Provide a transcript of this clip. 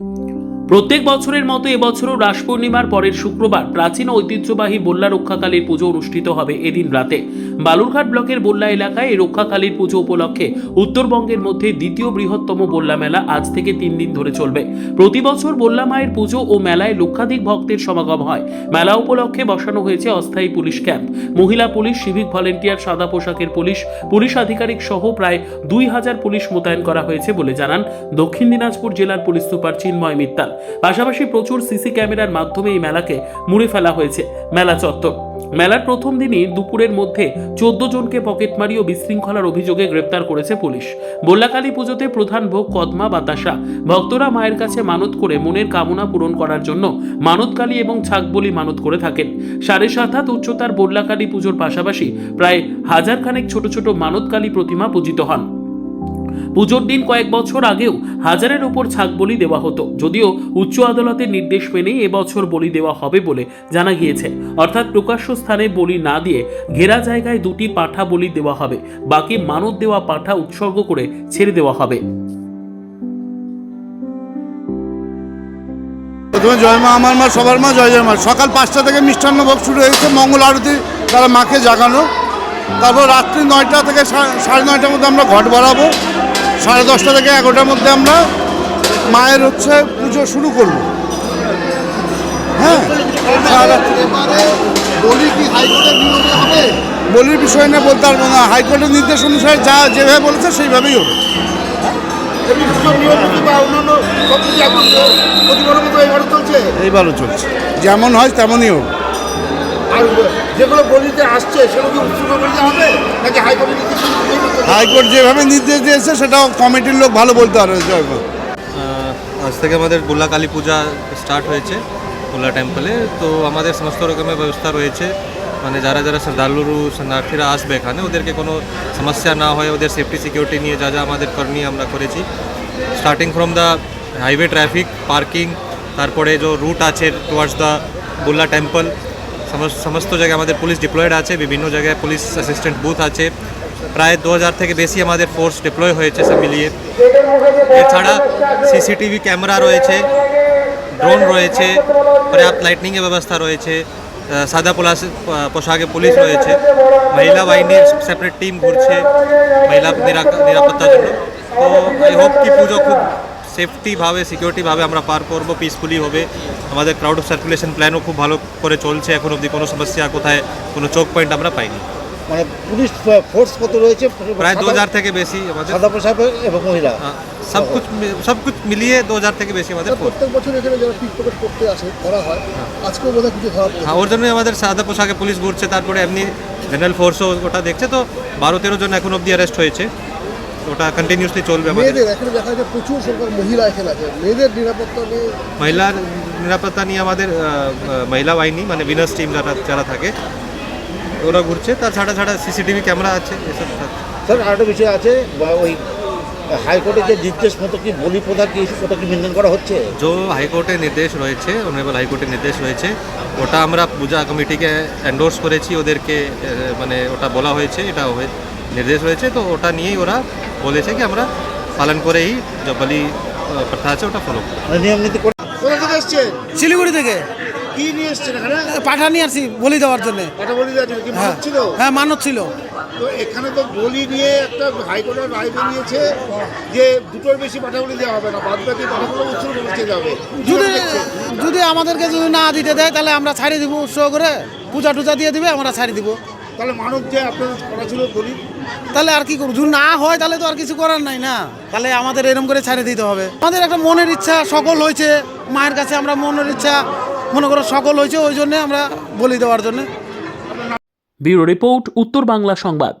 Música প্রত্যেক বছরের মতো এবছরও রাস পূর্ণিমার পরের শুক্রবার প্রাচীন ঐতিহ্যবাহী বল্লা রক্ষাকালীর পুজো অনুষ্ঠিত হবে এদিন রাতে। বালুরঘাট ব্লকের বল্লা এলাকায় এই রক্ষাকালীর পুজো উপলক্ষে উত্তরবঙ্গের মধ্যে দ্বিতীয় বৃহত্তম বল্লা মেলা আজ থেকে তিন দিন ধরে চলবে। প্রতি বছর বল্লা মায়ের পুজো ও মেলায় লক্ষাধিক ভক্তের সমাগম হয়। মেলা উপলক্ষে বসানো হয়েছে অস্থায়ী পুলিশ ক্যাম্প। মহিলা পুলিশ, সিভিক ভলেন্টিয়ার, সাদা পোশাকের পুলিশ পুলিশ আধিকারিক সহ প্রায় দুই হাজার পুলিশ মোতায়েন করা হয়েছে বলে জানান দক্ষিণ দিনাজপুর জেলার পুলিশ সুপার চিন্ময় মিত্তাল। পাশাপাশি প্রচুর সিসি ক্যামেরার মাধ্যমে এই মেলাকে মুড়ে ফেলা হয়েছে, মেলা চত্বর। মেলার প্রথম দিনই দুপুরের মধ্যে চোদ্দ জনকে পকেটমারি ও বিশৃঙ্খলার অভিযোগে গ্রেপ্তার করেছে পুলিশ। বল্লাকালী পুজোতে প্রধান ভোগ কদমা বাতাসা ভক্তরা মায়ের কাছে মানত করে মনের কামনা পূরণ করার জন্য মানতকালী এবং ছাগবলি মানত করে থাকেন। সাড়ে সাত হাত উচ্চতার বল্লাকালী পুজোর পাশাপাশি প্রায় হাজার খানেক ছোট ছোট মানতকালী প্রতিমা পূজিত হন। পুজোর দিন কয়েক বছর আগেও হাজারের ওপর ছাগ বলি দেওয়া হতো। যদিও উচ্চ আদালতের নির্দেশ মেনেই এবছর বলি দেওয়া হবে বলে জানা গিয়েছে। অর্থাৎ প্রকাশ্য স্থানে বলি না দিয়ে ঘেরা জায়গায় দুটি পাঠা বলি দেওয়া হবে। বাকি মানত দেওয়া পাঠা উৎসর্গ করে ছেড়ে দেওয়া হবে। প্রথমে জয় মা, আমার মা, সবার মা, জয় জয় মা। সকাল পাঁচটা থেকে মিষ্টান্ন ভোগ শুরু হয়েছে। মঙ্গল আরতি, তারা মাকে জাগানো। তারপর রাত্রি নয়টা থেকে সাড়ে নয়টার মধ্যে আমরা ঘট বাড়াবো। সাড়ে দশটা থেকে এগারোটার মধ্যে আমরা মায়ের হচ্ছে পুজো শুরু করব। হ্যাঁ? বলির বিষয় নিয়ে বলতে পারব না। হাইকোর্টের নির্দেশ অনুসারে যা যেভাবে বলেছে সেইভাবেই হবে। মতো এবারে চলছে এইবারও চলছে যেমন হয় তেমনই হবে। আর যেগুলো বলিতে আসছে সেগুলো কি উৎসর্গ বলিতে হবে? নাকি হাইকোর্টের নির্দেশ করতে? হাইকোর্ট যেভাবে নির্দেশ দিয়েছে সেটাও কমিটির লোক ভালো বলতে পারবে আজ থেকে আমাদের বুল্লা কালী পূজা স্টার্ট হয়েছে বুল্লা টেম্পলে তো আমাদের সমস্ত রকমের ব্যবস্থা রয়েছে। মানে যারা যারা শ্রদ্ধালুরু শরণার্থীরা আসবে এখানে ওদেরকে কোনো সমস্যা না হয়। ওদের সেফটি সিকিউরিটি নিয়ে যা যা আমাদের করণীয় আমরা করেছি। Starting from the highway traffic parking তারপরে যে রুট আছে টুয়ার্ডস দ্য বুল্লা টেম্পল সমস্ত জায়গায় আমাদের পুলিশ ডিপ্লয়েড আছে, বিভিন্ন জায়গায় পুলিশ অ্যাসিস্ট্যান্ট বুথ আছে। প্রায় দু হাজার থেকে বেশি আমাদের ফোর্স ডিপ্লয় হয়েছে সব মিলিয়ে। এছাড়া সিসিটিভি ক্যামেরা রয়েছে ড্রোন রয়েছে, পর্যাপ্ত লাইটনিংয়ের ব্যবস্থা রয়েছে সাদা পোলাস পোশাকে পুলিশ রয়েছে, মহিলা বাহিনীর সেপারেট টিম ঘুরছে, মহিলা নিরাপত্তার জন্য। তো আই হোপ কি পুজো খুব সেফটিভাবে সিকিউরিটিভাবে আমরা পার করব পিসফুলি হবে। আমাদের ক্রাউড সার্কুলেশন প্ল্যানও খুব ভালো করে চলছে এখন অবধি। কোনো সমস্যা কোথায় কোনো চোক পয়েন্ট আমরা পাইনি। মানে পুলিশ ফোর্স কত রয়েছে? প্রায় দু হাজার থেকে বেশি আমাদের সাদা পোশাক এবং মহিলা। সব কুছ সব কুছ মিলিয়ে দু হাজার থেকে বেশি আমাদের। প্রত্যেক বছর এখানে যারা পিকপকেট করতে আসে করা হয় আজকেও বোধহয় কিছু ধরা হ্যাঁ ওর জন্যই আমাদের সাদা পোশাকে পুলিশ ঘুরছে। তারপরে এমনি জেনারেল ফোর্সও ওটা দেখছে। তো বারো তেরো জন এখন অবধি অ্যারেস্ট হয়েছে। ওটা কন্টিনিউসলি চলবে মেয়েদের এখানে দেখা যায় প্রচুর সংখ্যক মহিলা এখানে আছে। মেয়েদের নিরাপত্তা নিয়ে মহিলার নিরাপত্তা নিয়ে আমাদের মহিলা বাহিনী মানে বিনার্স টিম যারা যারা থাকে ওরা ঘুরছে। তার ছাড়া ছাড়া সিসিটিভি ক্যামেরা আছে এসব স্যার আরেকটা বিষয় আছে বা ওই হাইকোর্টের যে নির্দেশ মতো কি বলি প্রথা কি ওটা কি মেনটেন করা হচ্ছে? जो হাইকোর্টের নির্দেশ রয়েছে অনারেবল হাইকোর্টের নির্দেশ রয়েছে ওটা আমরা পূজা কমিটিকে এন্ডোর্স করেছি ওদেরকে মানে ওটা বলা হয়েছে এটা হয়ে- নির্দেশ রয়েছে তো ওটা নিয়েই ওরা বলেছে কি আমরা পালন করেই যে বলি প্রথা আছে ওটা ফলো নিয়ম নীতি করে কোথা থেকে এসছেন শিলিগুড়ি থেকে। কি নিয়ে এসছেন এখানে? পাঠা নিয়ে আসছি বলি দেওয়ার জন্য। কথা বলি দেওয়ার জন্য কি হ্যাঁ। মানত ছিল? হ্যাঁ মানত ছিল। তো এখানে তো বলি নিয়ে একটা হাইকোর্টের রায় বেরিয়েছে যে দুটোর বেশি পাঠাগুলি দেওয়া হবে না বাদ বাকি পাঠাগুলো উৎসর্গ করতে যাবে। যদি যদি আমাদেরকে যদি না দিতে দেয় তাহলে আমরা ছাড়িয়ে দিব উৎসব করে পূজা টুজা দিয়ে দিবে আমরা ছাড়িয়ে দিব। তাহলে মানব যে আপনাদের করা ছিল তাহলে আর কি করব? যদি না হয় তাহলে তো আর কিছু করার নাই না? তাহলে আমাদের এরম করে ছাড়ে দিতে হবে। আমাদের একটা মনের ইচ্ছা সকল হয়েছে। মায়ের কাছে আমরা মনের ইচ্ছা মনে করো সকল হয়েছে ওই জন্য আমরা বলি দেওয়ার জন্য। ব্যুরো রিপোর্ট উত্তর বাংলা সংবাদ।